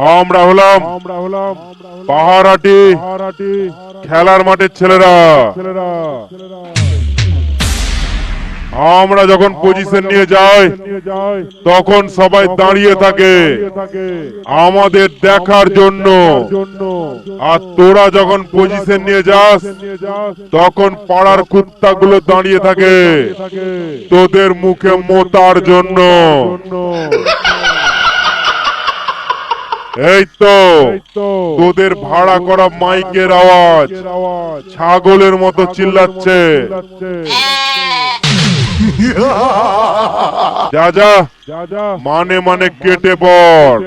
আমরা হলাম আমরা হলাম পাহারাটি খেলার মাঠের ছেলেরা। ছেলেরা। আমরা যখন পজিশন নিয়ে যাই তখন সবাই দাঁড়িয়ে থাকে। আমাদের দেখার জন্য। আর তোরা যখন পজিশন নিয়ে যাস তখন পাড়ার কুত্তাগুলো দাঁড়িয়ে থাকে। তোদের মুখে মোতার জন্য। এই তো তোদের ভাড়া করা মাইকের আওয়াজ। ছাগলের মতো চিল্লাচ্ছে। যা যা। মানে মানে কেটে পড়।